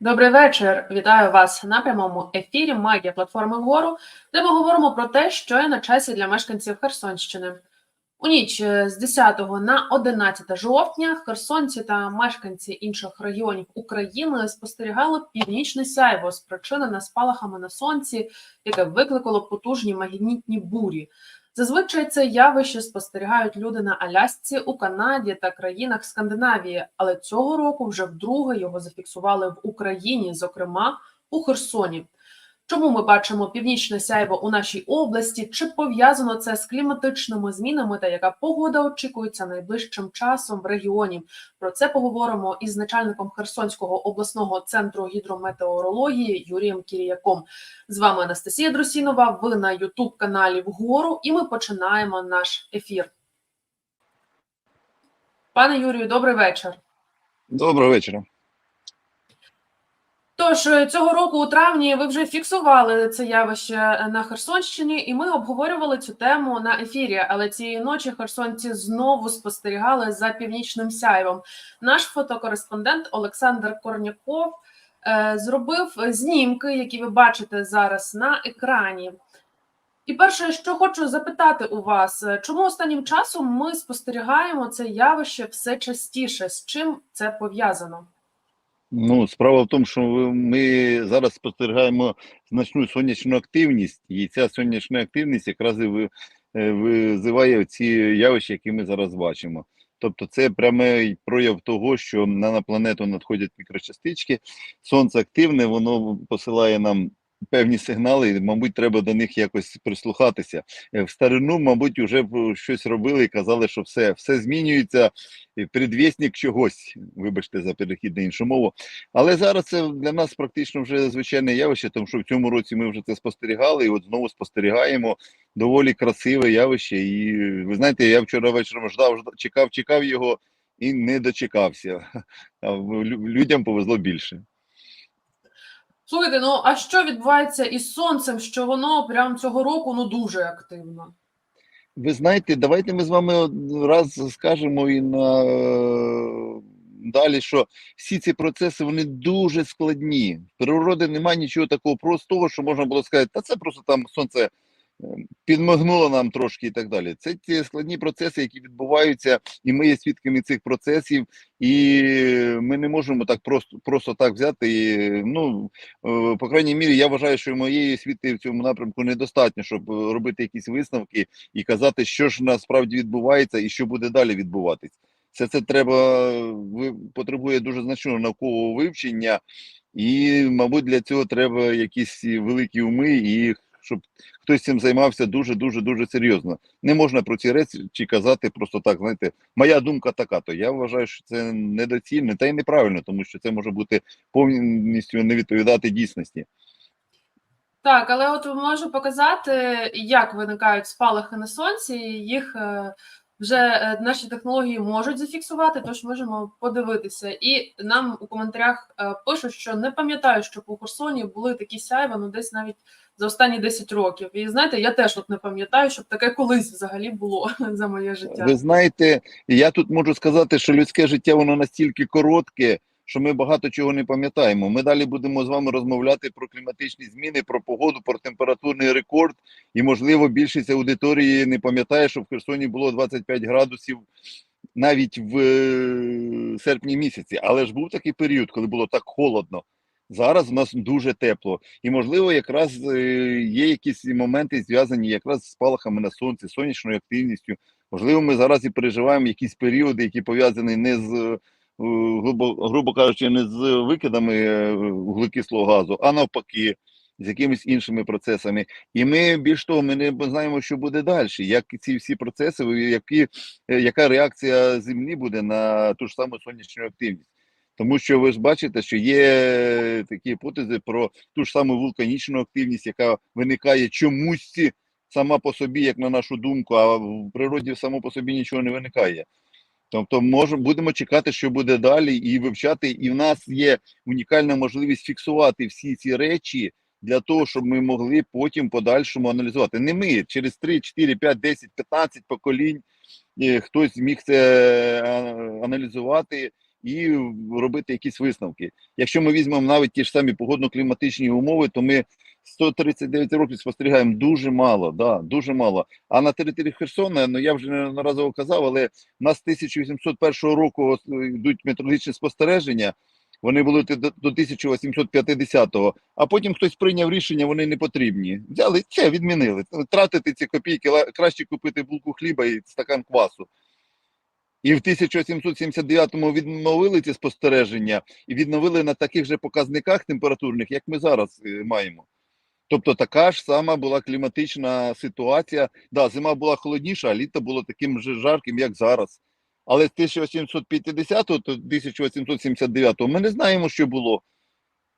Добрий вечір. Вітаю вас на прямому ефірі Магія платформи вгору, де ми говоримо про те, що є на часі для мешканців Херсонщини. У ніч е, з 10 на 11 жовтня херсонці та мешканці інших регіонів України спостерігали північне сяйво, спричинене спалахами на сонці, яке викликало потужні магнітні бурі. Зазвичай це явище спостерігають люди на Алясці, у Канаді та країнах Скандинавії, але цього року вже вдруге його зафіксували в Україні, зокрема у Херсоні. Чому ми бачимо північне сяйво у нашій області? Чи пов'язано це з кліматичними змінами та яка погода очікується найближчим часом в регіоні? Про це поговоримо із начальником Херсонського обласного центру гідрометеорології Юрієм Кіріяком. З вами Анастасія Друсінова. Ви на Ютуб каналі Вгору, і ми починаємо наш ефір. Пане Юрію, добрий вечір. Доброго вечора. Тож е, цього року у травні ви вже фіксували це явище на Херсонщині, і ми обговорювали цю тему на ефірі. Але цієї ночі херсонці знову спостерігали за північним сяйвом. Наш фотокореспондент Олександр Корняков е, зробив знімки, які ви бачите зараз на екрані. І перше, що хочу запитати у вас, е, чому останнім часом ми спостерігаємо це явище все частіше? З чим це пов'язано? Ну, справа в тому, що ми зараз спостерігаємо значну сонячну активність, і ця сонячна активність якраз і е, визиває ці явища, які ми зараз бачимо. Тобто, це прямий прояв того, що на планету надходять мікрочастички, сонце активне, воно посилає нам певні сигнали, і, мабуть, треба до них якось прислухатися. Е, В старину, мабуть, вже щось робили і казали, що все, все змінюється, предвісник чогось, вибачте за перехід на іншу мову. Але зараз це для нас практично вже звичайне явище, тому що в цьому році ми вже це спостерігали, і от знову спостерігаємо доволі красиве явище. І ви знаєте, я вчора вечором ждав чекав, чекав його і не дочекався. Людям повезло більше. Слухайте, ну а що відбувається із сонцем, що воно прямо цього року ну дуже активно? Ви знаєте, давайте ми з вами раз скажемо і на далі, що всі ці процеси вони дуже складні. В природи немає нічого такого простого, що можна було сказати, та це просто там сонце підмигнуло нам трошки і так далі. Це ті складні процеси, які відбуваються, і ми є свідками цих процесів, і ми не можемо так просто, просто так взяти. І, ну, е, по крайній мірі, я вважаю, що моєї освіти в цьому напрямку недостатньо, щоб е, робити якісь висновки і казати, що ж насправді відбувається і що буде далі відбуватись. Все це треба потребує дуже значного наукового вивчення, і, мабуть, для цього треба якісь великі уми, і щоб хтось цим займався дуже дуже дуже серйозно. Не можна про ці речі казати просто так. Знаєте, моя думка така. То я вважаю, що це недоцільно та й неправильно, тому що це може бути повністю не відповідати дійсності. Так, але от можу показати, як виникають спалахи на сонці. Їх е, вже е, наші технології можуть зафіксувати, тож можемо подивитися. І нам у коментарях е, пишуть, що не пам'ятаю, що по Херсоні були такі сяйва, ну десь навіть за останні 10 років. І знаєте, я теж от не пам'ятаю, щоб таке колись взагалі було за моє життя. Ви знаєте, я тут можу сказати, що людське життя воно настільки коротке, що ми багато чого не пам'ятаємо. Ми далі будемо з вами розмовляти про кліматичні зміни, про погоду, про температурний рекорд. І, можливо, більшість аудиторії не пам'ятає, що в Херсоні було 25 градусів навіть в е, серпні місяці. Але ж був такий період, коли було так холодно. Зараз в нас дуже тепло, і можливо, якраз е, є якісь моменти зв'язані якраз з спалахами на сонці, сонячною активністю. Можливо, ми зараз і переживаємо якісь періоди, які пов'язані не з грубо, грубо кажучи, не з викидами е, вуглекислого газу, а навпаки, з якимись іншими процесами. І ми більш того, ми не знаємо, що буде далі, як ці всі процеси, які, е, яка реакція Землі буде на ту ж саму сонячну активність. Тому що ви ж бачите, що є такі гіпотези про ту ж саму вулканічну активність, яка виникає чомусь сама по собі, як на нашу думку, а в природі само по собі нічого не виникає. Тобто, може, будемо чекати, що буде далі, і вивчати. І в нас є унікальна можливість фіксувати всі ці речі для того, щоб ми могли потім подальшому аналізувати. Не ми через 3, 4, 5, 10, 15 поколінь е, хтось зміг це аналізувати і робити якісь висновки. Якщо ми візьмемо навіть ті ж самі погодно-кліматичні умови, то ми 139 років спостерігаємо дуже мало, да, дуже мало. А на території Херсона, ну я вже неодноразово казав, але в нас з 1801 року йдуть метеорологічні спостереження. Вони були до до 1850-го, а потім хтось прийняв рішення, вони не потрібні. Взяли це, відмінили. Тратити ці копійки, краще купити булку хліба і стакан квасу. І в 1779-му відновили ці спостереження і відновили на таких же показниках температурних, як ми зараз е, маємо. Тобто така ж сама була кліматична ситуація. Да, зима була холодніша, а літо було таким же жарким, як зараз. Але з 1850 до 1879 ми не знаємо, що було.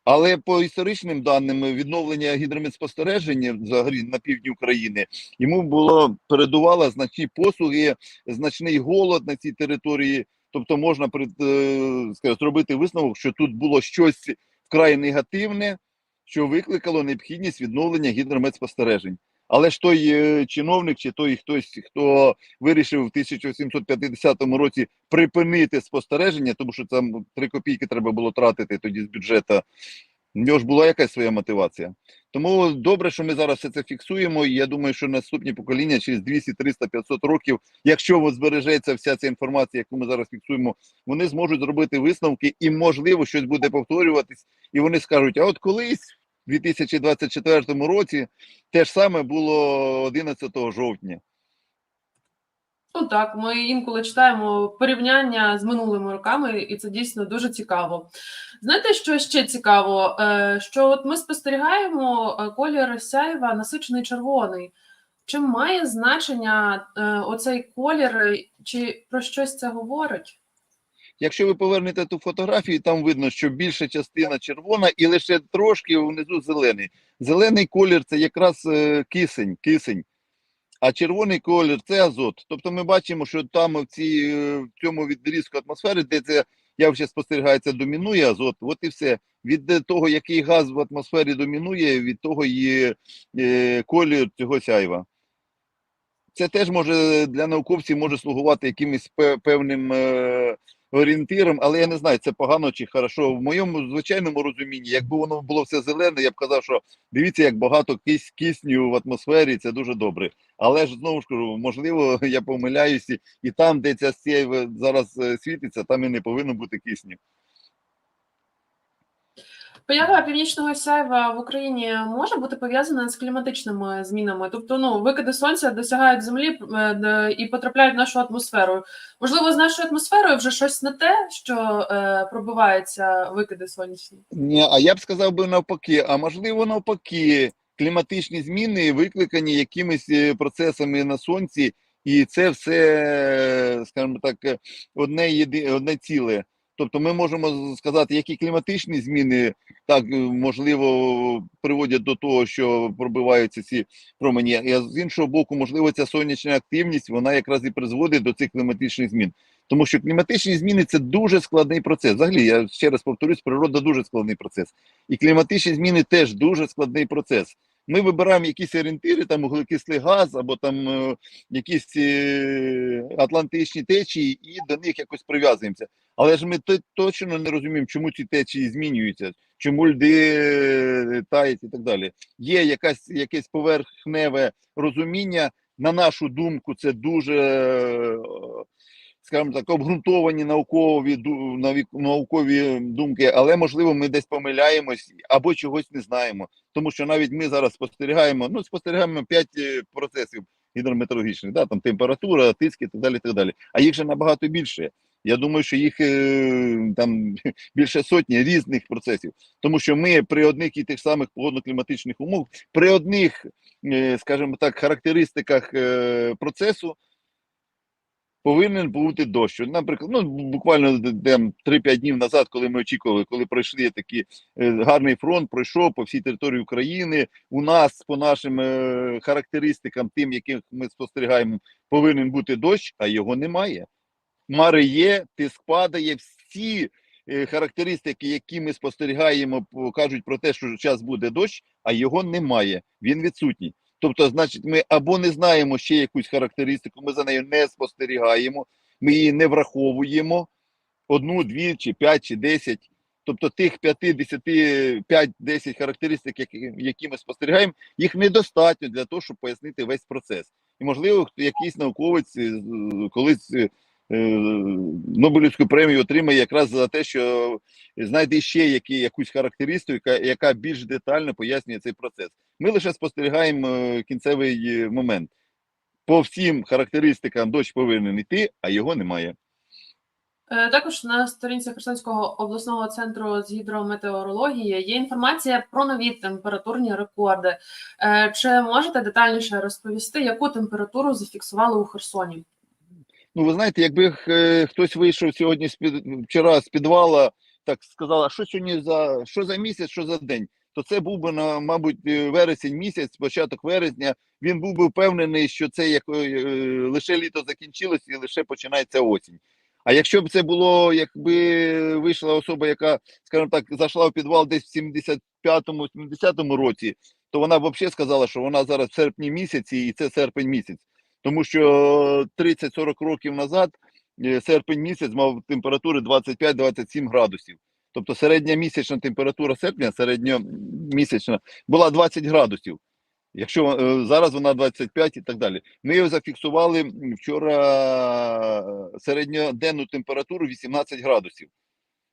Але по історичним даним відновлення гідрометспостереження взагалі на півдні України йому було передувало значні послуги, значний голод на цій території. Тобто можна е, скажу, зробити висновок, що тут було щось вкрай негативне, що викликало необхідність відновлення гідрометспостережень. Але ж той е, чиновник чи той хтось, хто вирішив в 1850 році припинити спостереження, тому що там 3 копійки треба було тратити тоді з бюджету. В нього ж була якась своя мотивація. Тому добре, що ми зараз все це фіксуємо. І я думаю, що наступні покоління через 200, 300, 500 років, якщо збережеться вся ця інформація, яку ми зараз фіксуємо, вони зможуть зробити висновки і, можливо, щось буде повторюватись, і вони скажуть: а от колись, 2024 році, те ж саме було 11 жовтня. Ну так, ми інколи читаємо порівняння з минулими роками, і це дійсно дуже цікаво. Знаєте, що ще цікаво? Е, Що от ми спостерігаємо е, колір сяйва насичений червоний. Чи має значення е, оцей колір, чи про щось це говорить? Якщо ви повернете ту фотографію, там видно, що більша частина червона і лише трошки внизу зелений. Зелений колір це якраз е, кисень, кисень, а червоний колір це азот. Тобто ми бачимо, що там в, цій, е, в цьому відрізку атмосфери, де це явище спостерігається, домінує азот. От і все. Від того, який газ в атмосфері домінує, від того і е, колір цього сяйва. Це теж може для науковців може слугувати якимось певним орієнтиром, але я не знаю, це погано чи хорошо. В моєму звичайному розумінні, якби воно було все зелене, я б казав, що дивіться, як багато кис кисню в атмосфері, це дуже добре. Але ж знову ж кажу, можливо, я помиляюся, і там, де ця сяйва зараз е, світиться, там і не повинно бути кисню. Поява північного сяйва в Україні може бути пов'язана з кліматичними змінами. Тобто, ну викиди сонця досягають землі е, і потрапляють в нашу атмосферу. Можливо, з нашою атмосферою вже щось не те, що е, пробиваються викиди сонячні. Ні, а я б сказав би навпаки, а можливо навпаки, кліматичні зміни викликані якимись е, процесами на сонці, і це все, скажімо так, одне єди, одне ціле. Тобто ми можемо сказати, які кліматичні зміни так е, можливо приводять до того, що пробиваються ці промені. А з іншого боку, можливо, ця сонячна активність вона якраз і призводить до цих кліматичних змін. Тому що кліматичні зміни це дуже складний процес. Взагалі, я ще раз повторюсь, природа дуже складний процес. І кліматичні зміни теж дуже складний процес. Ми вибираємо якісь орієнтири, там вуглекислий газ або там е, якісь е, атлантичні течії, і до них якось прив'язуємося. Але ж ми точно не розуміємо, чому ці течії змінюються, чому льди е, таять і так далі. Є якась якесь поверхневе розуміння. На нашу думку, це дуже е, скажімо так, обґрунтовані наукові наукові думки, але можливо ми десь помиляємось або чогось не знаємо. Тому що навіть ми зараз спостерігаємо, ну спостерігаємо п'ять е, процесів гідрометеорологічних, да, там температура, тиск і так далі. так далі. А їх же набагато більше. Я думаю, що їх е, там більше сотні різних процесів, тому що ми при одних і тих самих погодно-кліматичних умовах, при одних, е, скажімо так, характеристиках е, процесу повинен бути дощ. Наприклад, ну буквально д- 3-5 днів назад, коли ми очікували, коли пройшли такі е, гарний фронт, пройшов по всій території України. У нас по нашим характеристикам, тим, яких ми спостерігаємо, повинен бути дощ, а його немає. Мари є, тиск падає. Всі е, характеристики, які ми спостерігаємо, кажуть про те, що час буде дощ, а його немає. Він відсутній. Тобто, значить, ми або не знаємо ще якусь характеристику, ми за нею не спостерігаємо, ми її не враховуємо, одну, дві, чи п'ять, чи десять. Тобто тих 5, 10, 5-10 характеристик, які, які ми спостерігаємо, їх недостатньо для того, щоб пояснити весь процес. І, можливо, якийсь науковець е, колись е, Нобелівську премію отримає якраз за те, що знайде ще які, якусь характеристику, яка, яка більш детально пояснює цей процес. Ми лише спостерігаємо е, кінцевий е, момент. По всім характеристикам дощ повинен йти, а його немає. Е, Також на сторінці Херсонського обласного центру з гідрометеорології є інформація про нові температурні рекорди. Е, Чи можете детальніше розповісти, яку температуру зафіксували у Херсоні? Ну, ви знаєте, якби е, хтось вийшов сьогодні з під вчора з підвала, так сказала, що сьогодні за що за місяць, що за день, то це був би на, мабуть, е, вересень місяць, початок вересня. Він був би впевнений, що це як е, лише літо закінчилось і лише починається осінь. А якщо б це було, якби вийшла особа, яка, скажімо так, зайшла в підвал десь в 75-му, 70-му році, то вона б взагалі сказала, що вона зараз в серпні місяці, і це серпень місяць. Тому що 30-40 років назад е, серпень місяць мав температури 25-27 градусів. Тобто середня місячна температура серпня, середньомісячна, була 20 градусів. Якщо е, зараз вона 25 і так далі. Ми його зафіксували вчора е, середньоденну температуру 18 градусів.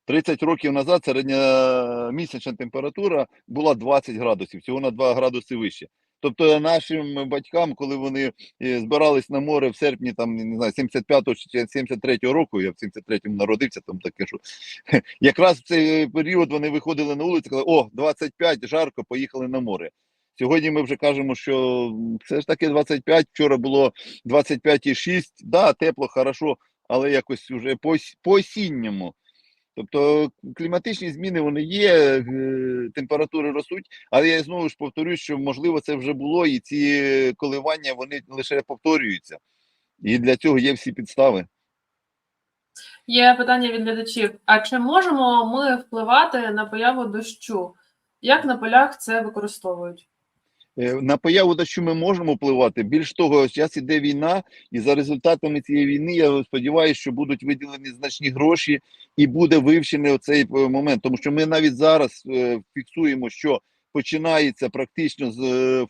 30 років назад середня місячна температура була 20 градусів, всього на 2 градуси вище. Тобто нашим батькам, коли вони е, збирались на море в серпні, там не знаю, 75-го чи 73-го року, я в 73-му народився, там таке, що якраз в цей період вони виходили на вулицю, казали, о, 25, жарко, поїхали на море. Сьогодні ми вже кажемо, що все ж таки 25, вчора було 25,6, да, тепло, хорошо, але якось вже по, по осінньому. Тобто кліматичні зміни вони є, е, температури ростуть, але я знову ж повторюю, що можливо це вже було, і ці коливання вони лише повторюються. І для цього є всі підстави. Є питання від глядачів: а чи можемо ми впливати на появу дощу? Як на полях це використовують? Е, На появу дощу ми можемо впливати. Більш того, зараз іде війна, і за результатами цієї війни я сподіваюся, що будуть виділені значні гроші і буде вивчений оцей е, момент. Тому що ми навіть зараз е, фіксуємо, що починається практично з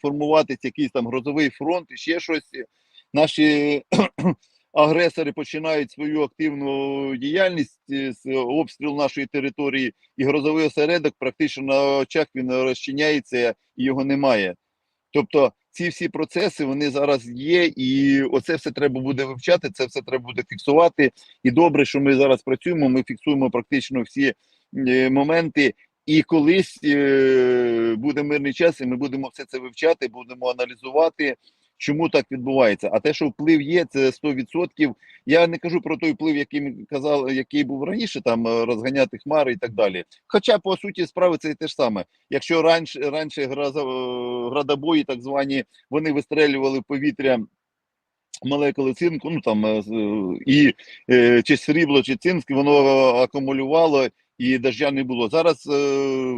формуватися якийсь там грозовий фронт і ще щось. Наші агресори починають свою активну діяльність з обстрілу нашої території, і грозовий осередок практично на очах він розчиняється і його немає. Тобто ці всі процеси вони зараз є, і оце все треба буде вивчати, це все треба буде фіксувати. І добре, що ми зараз працюємо. Ми фіксуємо практично всі е, моменти. І колись е, буде мирний час, і ми будемо все це вивчати, будемо аналізувати, чому так відбувається. А те, що вплив є, це 100%. Я не кажу про той вплив, який ми казали, який був раніше, там е, розганяти хмари і так далі. Хоча по суті справи це те ж саме. Якщо раніше раніше градобої, так звані, вони вистрелювали в повітря молекули цинку, ну там е, е, і чи срібло, чи цинк, воно акумулювало і дождя не було. Зараз е,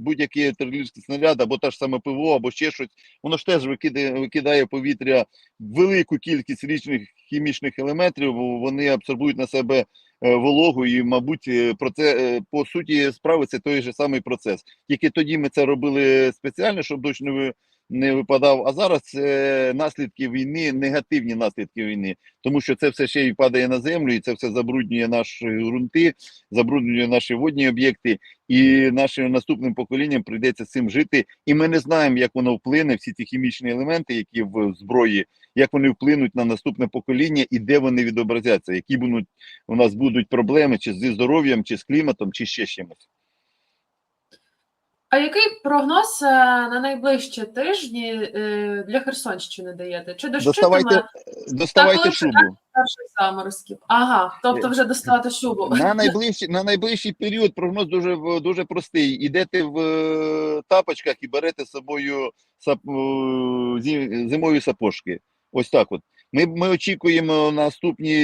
будь-який артилерійський снаряд, або та ж саме ПВО, або ще щось, воно ж теж викидає, викидає повітря велику кількість різних хімічних елементів, вони абсорбують на себе е, вологу, і, мабуть, е, про це е, по суті справи це той же самий процес. Тільки тоді ми це робили спеціально, щоб дощ не не випадав. А зараз це наслідки війни, негативні наслідки війни, тому що це все ще й падає на землю, і це все забруднює наші ґрунти, забруднює наші водні об'єкти, і нашим наступним поколінням прийдеться цим жити. І ми не знаємо, як воно вплине, всі ці хімічні елементи, які в зброї, як вони вплинуть на наступне покоління і де вони відобразяться, які будуть у нас будуть проблеми чи зі здоров'ям, чи з кліматом, чи ще чимось. А який прогноз е, на найближчі тижні е, для Херсонщини даєте? Чи Доставайте, доставайте коли шубу. перших заморозків? Ага, тобто вже доставати шубу. На найближчий, на найближчий період прогноз дуже дуже простий. Ідете в е, тапочках і берете з собою сап, е, зимові сапожки. Ось так от. Ми, ми очікуємо наступні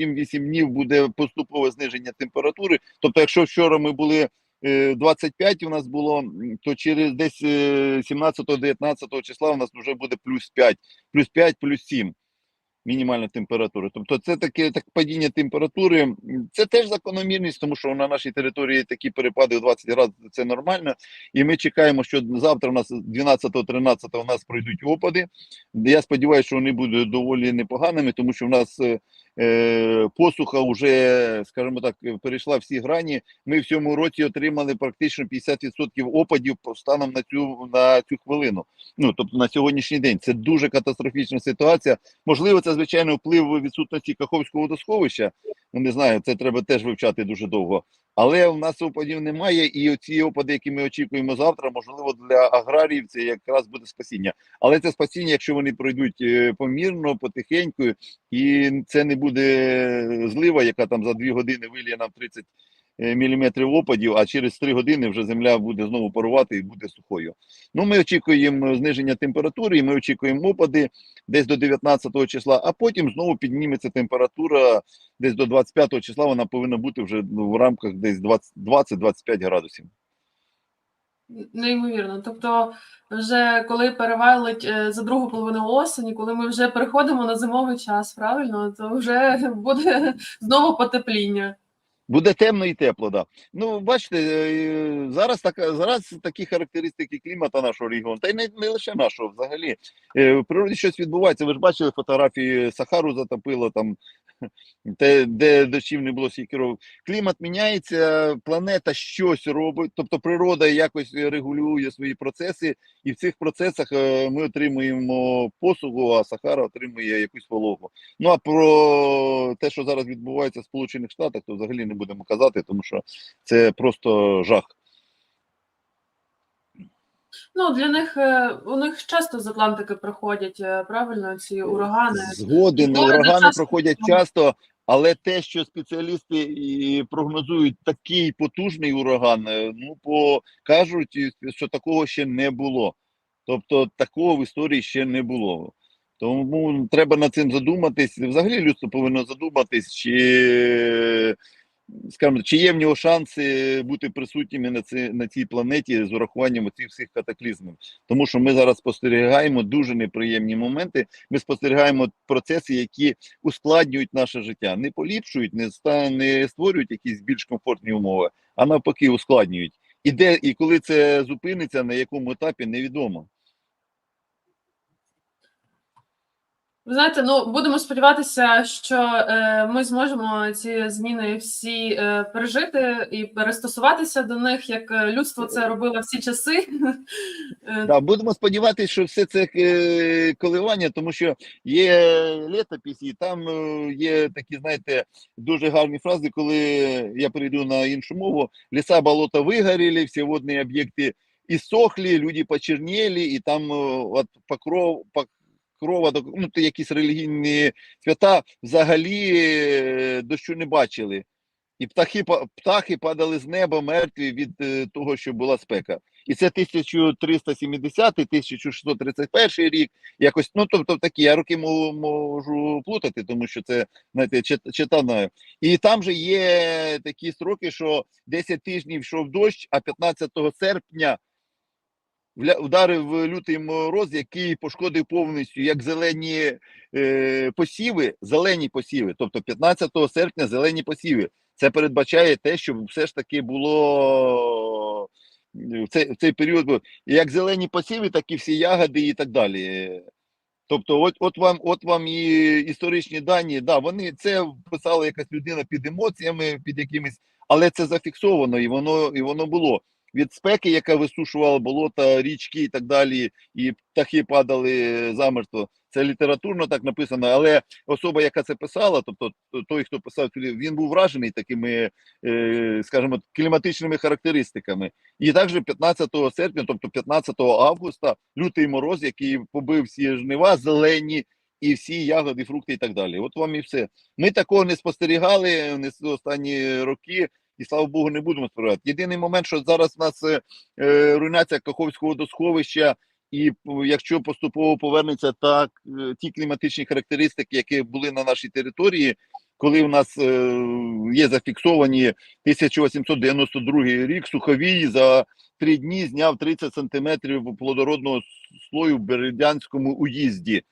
7-8 днів буде поступове зниження температури. Тобто, якщо вчора ми були е, 25 у нас було, то через десь е, 17-19 числа у нас вже буде плюс 5, плюс 5, плюс 7. мінімальна температура. Тобто, це таке так падіння температури, це теж закономірність, тому що на нашій території такі перепади у 20 градусів це нормально. І ми чекаємо, що завтра у нас 12-13 у нас пройдуть опади. Я сподіваюся, що вони будуть доволі непоганими, тому що в нас е, е, посуха вже, скажімо так, перейшла всі грані. Ми в цьому році отримали практично 50% опадів станом на цю на цю хвилину. Ну тобто на сьогоднішній день це дуже катастрофічна ситуація. Можливо, це звичайно вплив відсутності Каховського водосховища. Ну не знаю, це треба теж вивчати дуже довго. Але в нас опадів немає, і ці опади, які ми очікуємо завтра, можливо, для аграріїв це якраз буде спасіння. Але це спасіння, якщо вони пройдуть е, помірно, потихеньку, і це не буде злива, яка там за дві години виліє нам 30 міліметрів опадів, а через 3 години вже земля буде знову парувати і буде сухою. Ну, ми очікуємо зниження температури, і ми очікуємо опади десь до 19 числа, а потім знову підніметься температура десь до 25 числа. Вона повинна бути вже ну, в рамках десь 20 20-25 градусів. Неймовірно. Тобто, вже коли перевалить е, за другу половину осені, коли ми вже переходимо на зимовий час, правильно, то вже буде знову потепління. Буде темно і тепло, да. Ну, бачите, е, зараз така зараз такі характеристики клімату нашого регіону, та й не, не лише нашого взагалі. Е, В природі щось відбувається. Ви ж бачили фотографії Сахару затопило там, те, де дощів не було скільки років. Клімат міняється, планета щось робить, тобто природа якось регулює свої процеси, і в цих процесах е, ми отримуємо посугу, а Сахара отримує якусь вологу. Ну а про те, що зараз відбувається в Сполучених Штатах, то взагалі не будемо казати, тому що це просто жах. Ну, для них е, у них часто з Атлантики приходять е, правильно ці урагани. Згоден, урагани часто проходять часто, але те, що спеціалісти і прогнозують такий потужний ураган, е, ну по кажуть, що такого ще не було. Тобто такого в історії ще не було. Тому треба над цим задуматись. Взагалі людство повинно задуматись, чи скажімо, чи є в нього шанси бути присутніми на цій, на цій планеті з урахуванням цих всіх катаклізмів. Тому що ми зараз спостерігаємо дуже неприємні моменти. Ми спостерігаємо процеси, які ускладнюють наше життя, не поліпшують, не не створюють якісь більш комфортні умови, а навпаки, ускладнюють. І де і коли це зупиниться, на якому етапі невідомо. Ви знаєте, ну будемо сподіватися, що е, ми зможемо ці зміни всі е, пережити і перестосуватися до них, як е, людство це робило всі часи. Е, Да, будемо сподіватися, що все це е, коливання, тому що є літопись, і там є такі, знаєте, дуже гарні фрази, коли я перейду на іншу мову, ліса, болота вигоріли, всі водні об'єкти іссохли, люди почерніли, і там от покров, покрова, ну, то якісь релігійні свята взагалі е, дощу не бачили. І птахи, птахи падали з неба мертві від е, того, що була спека. І це 1370 1631 рік, якось, ну тобто такі, я роки можу плутати, тому що це, знаєте, чит- читано. І там же є такі строки, що 10 тижнів йшов дощ, а 15 серпня ударив лютий мороз, який пошкодив повністю як зелені е, посіви, зелені посіви, тобто 15 серпня зелені посіви. Це передбачає те, щоб все ж таки було в цей, в цей період як зелені посіви, так і всі ягоди і так далі. Тобто, от, от вам, от вам і історичні дані, да, вони це писала якась людина під емоціями, під якимись, але це зафіксовано, і воно і воно було. Від спеки, яка висушувала болота, річки і так далі, і птахи падали замертво. Це літературно так написано, але особа, яка це писала, тобто той, хто писав, він був вражений такими, е, скажімо, кліматичними характеристиками. І також 15 серпня, тобто 15 августа, лютий мороз, який побив всі жнива, зелені і всі ягоди, фрукти і так далі. От вам і все. Ми такого не спостерігали не останні роки. І слава Богу, не будемо спостерігати. Єдиний момент, що зараз у нас е, е, руйнація Каховського водосховища, і якщо поступово повернеться так, е, ті кліматичні характеристики, які були на нашій території, коли у нас е, є зафіксовані 1892 рік, суховій за три дні зняв 30 сантиметрів плодородного слою в Бердянському уїзді.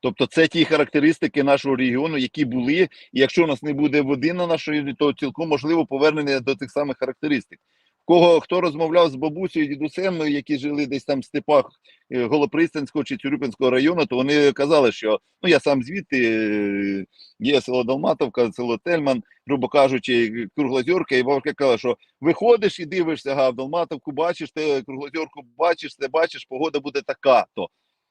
Тобто це ті характеристики нашого регіону, які були, і якщо у нас не буде води на нашій, то цілком можливо повернення до тих самих характеристик. Кого хто розмовляв з бабусею і дідусем, ну, які жили десь там в степах е, Голопристанського чи Цюрюпинського району, то вони казали, що ну я сам звідти е, є село Далматовка, село Тельман, грубо кажучи, Круглозорка, і бабушка казала, що виходиш і дивишся, га, в Далматовку бачиш, те Круглозорку бачиш, це бачиш, погода буде така то.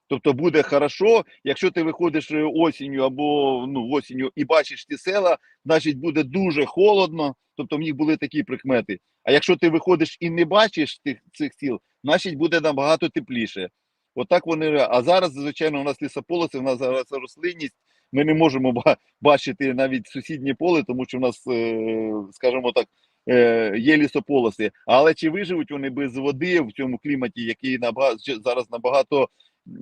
Тобто буде хорошо, якщо ти виходиш е, осінню або ну осінню і бачиш ті села, значить буде дуже холодно. Тобто в них були такі прикмети. А якщо ти виходиш і не бачиш тих цих сіл, значить буде набагато тепліше. Отак вони. А зараз, звичайно, у нас лісополоси, у нас зараз рослинність. Ми не можемо бачити навіть сусіднє поле, тому що в нас, е, скажімо так, е, є лісополоси. Але чи виживуть вони без води в цьому кліматі, який зараз набагато,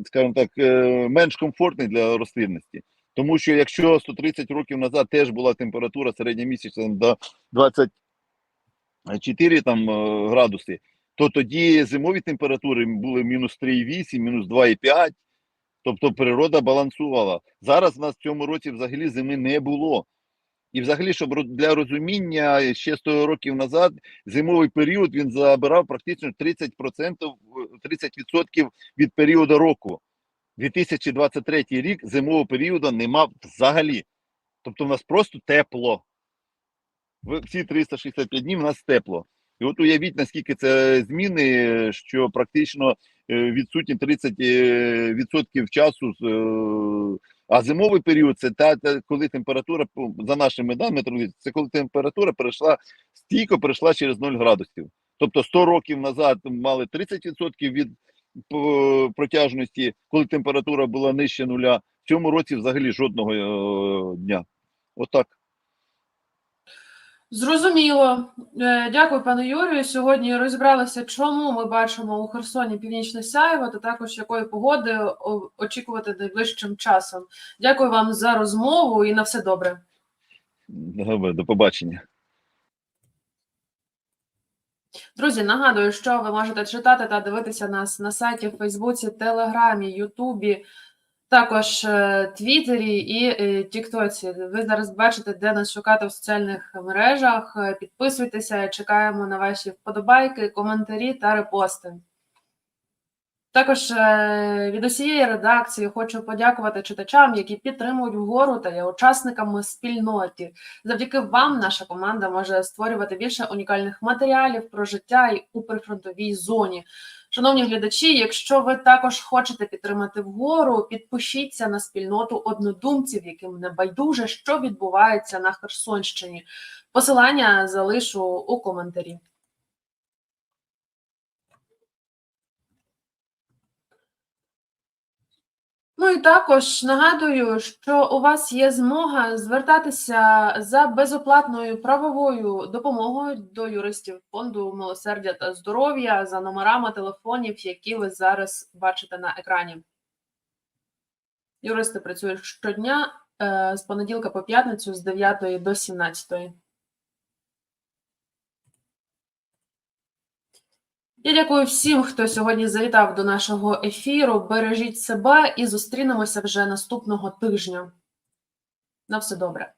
скажімо так, е, менш комфортний для рослинності? Тому що якщо 130 років назад теж була температура середньомісячна до 24 там е, градуси, то тоді зимові температури були мінус 3,8, мінус 2,5. Тобто природа балансувала. Зараз у нас в цьому році взагалі зими не було. І взагалі, щоб для розуміння, ще 100 років назад зимовий період він забирав практично 30%, е, 30% від періоду року. 2023 рік зимового періоду нема взагалі. Тобто в нас просто тепло. Всі 365 днів в нас тепло. І от уявіть, наскільки це зміни, що практично е, відсутні 30% відсотків часу. А зимовий період це та, та коли температура, за нашими даними, це коли температура перейшла стійко перейшла через 0 градусів. Тобто 100 років назад мали 30% від протяжності, коли температура була нижче нуля. В цьому році взагалі жодного е, дня. Отак. Зрозуміло. Е, Дякую, пане Юрію. Сьогодні розібралися, чому ми бачимо у Херсоні північне сяйво, та також якої погоди очікувати найближчим часом. Дякую вам за розмову і на все добре. Добре, До побачення. Друзі, нагадую, що ви можете читати та дивитися нас на сайті, Фейсбуці, Телеграмі, Ютубі, також е, Твіттері і е, Тіктоці. Ви зараз бачите, де нас шукати в соціальних мережах. Е, Підписуйтеся, чекаємо на ваші вподобайки, коментарі та репости. Також від усієї редакції хочу подякувати читачам, які підтримують вгору та є учасниками спільноти. Завдяки вам наша команда може створювати більше унікальних матеріалів про життя і у прифронтовій зоні. Шановні глядачі, якщо ви також хочете підтримати вгору, підпишіться на спільноту однодумців, яким не байдуже, що відбувається на Херсонщині. Посилання залишу у коментарі. Ну і також нагадую, що у вас є змога звертатися за безоплатною правовою допомогою до юристів фонду милосердя та здоров'я за номерами телефонів, які ви зараз бачите на екрані. Юристи працюють щодня е, з понеділка по п'ятницю з 9 до 17. Я дякую всім, хто сьогодні завітав до нашого ефіру. Бережіть себе і зустрінемося вже наступного тижня. На все добре.